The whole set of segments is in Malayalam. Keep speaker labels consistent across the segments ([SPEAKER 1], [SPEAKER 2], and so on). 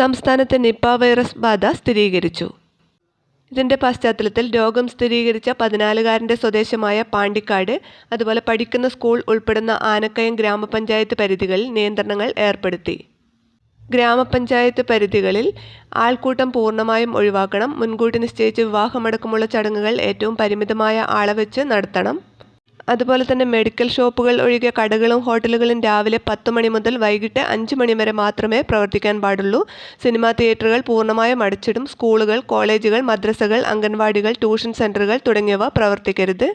[SPEAKER 1] സംസ്ഥാനത്ത് നിപ്പ വൈറസ് ബാധ സ്ഥിരീകരിച്ചു. ഇതിന്റെ പശ്ചാത്തലത്തിൽ രോഗം സ്ഥിരീകരിച്ച പതിനാലുകാരന്റെ സ്വദേശമായ പാണ്ടിക്കാട് അതുപോലെ പഠിക്കുന്ന സ്കൂൾ ഉൾപ്പെടുന്ന ആനക്കയം ഗ്രാമപഞ്ചായത്ത് പരിധികളിൽ നിയന്ത്രണങ്ങൾ ഏർപ്പെടുത്തി. ഗ്രാമപഞ്ചായത്ത് പരിധികളിൽ ആൾക്കൂട്ടം പൂർണമായും ഒഴിവാക്കണം മുൻകൂട്ടി നിശ്ചയിച്ച വിവാഹമടക്കമുള്ള ചടങ്ങുകൾ ഏറ്റവും പരിമിതമായ അളവെച്ച് നടത്തണം. അതുപോലെ തന്നെ മെഡിക്കൽ ഷോപ്പുകൾ ഒഴികെ കടകളും ഹോട്ടലുകളും രാവിലെ പത്ത് മണി മുതൽ വൈകിട്ട് അഞ്ച് മണി വരെ മാത്രമേ പ്രവർത്തിക്കാൻ പാടുള്ളൂ. സിനിമാ തിയേറ്ററുകൾ പൂർണമായും അടച്ചിടും. സ്കൂളുകൾ കോളേജുകൾ മദ്രസകൾ അംഗൻവാടികൾ ട്യൂഷൻ സെന്ററുകൾ തുടങ്ങിയവ പ്രവർത്തിക്കരുത്.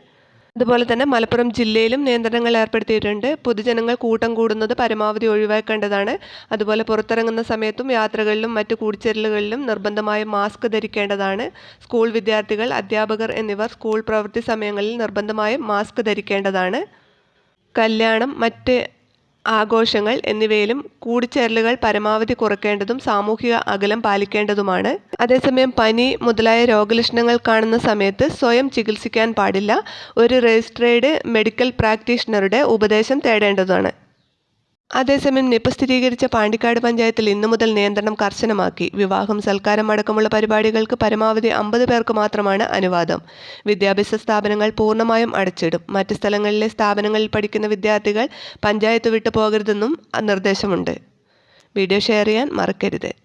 [SPEAKER 1] അതുപോലെ തന്നെ മലപ്പുറം ജില്ലയിലും നിയന്ത്രണങ്ങൾ ഏർപ്പെടുത്തിയിട്ടുണ്ട്. പൊതുജനങ്ങൾ കൂട്ടം കൂടുന്നത് പരമാവധി ഒഴിവാക്കേണ്ടതാണ്. അതുപോലെ പുറത്തിറങ്ങുന്ന സമയത്തും യാത്രകളിലും മറ്റു കൂടിച്ചേരലുകളിലും നിർബന്ധമായും മാസ്ക് ധരിക്കേണ്ടതാണ്. സ്കൂൾ വിദ്യാർത്ഥികൾ അധ്യാപകർ എന്നിവർ സ്കൂൾ പ്രവൃത്തി സമയങ്ങളിൽ നിർബന്ധമായും മാസ്ക് ധരിക്കേണ്ടതാണ്. കല്യാണം മറ്റ് ആഘോഷങ്ങൾ എന്നിവയിലും കൂടിച്ചേരലുകൾ പരമാവധി കുറയ്ക്കേണ്ടതും സാമൂഹിക അകലം പാലിക്കേണ്ടതുമാണ്. അതേസമയം പനി മുതലായ രോഗലക്ഷണങ്ങൾ കാണുന്ന സമയത്ത് സ്വയം ചികിത്സിക്കാൻ പാടില്ല. ഒരു രജിസ്ട്രേഡ് മെഡിക്കൽ പ്രാക്ടീഷണറുടെ ഉപദേശം തേടേണ്ടതാണ്. അതേസമയം നിപ സ്ഥിരീകരിച്ച പാണ്ടിക്കാട് പഞ്ചായത്തിൽ ഇന്നു മുതൽ നിയന്ത്രണം കർശനമാക്കി. വിവാഹം സൽക്കാരം അടക്കമുള്ള പരിപാടികൾക്ക് പരമാവധി അമ്പത് പേർക്ക് മാത്രമാണ് അനുവാദം. വിദ്യാഭ്യാസ സ്ഥാപനങ്ങൾ പൂർണമായും അടച്ചിടും. മറ്റ് സ്ഥലങ്ങളിലെ സ്ഥാപനങ്ങളിൽ പഠിക്കുന്ന വിദ്യാർത്ഥികൾ പഞ്ചായത്ത് വിട്ടു പോകരുതെന്നും നിർദ്ദേശമുണ്ട്. വീഡിയോ ഷെയർ ചെയ്യാൻ മറക്കരുത്.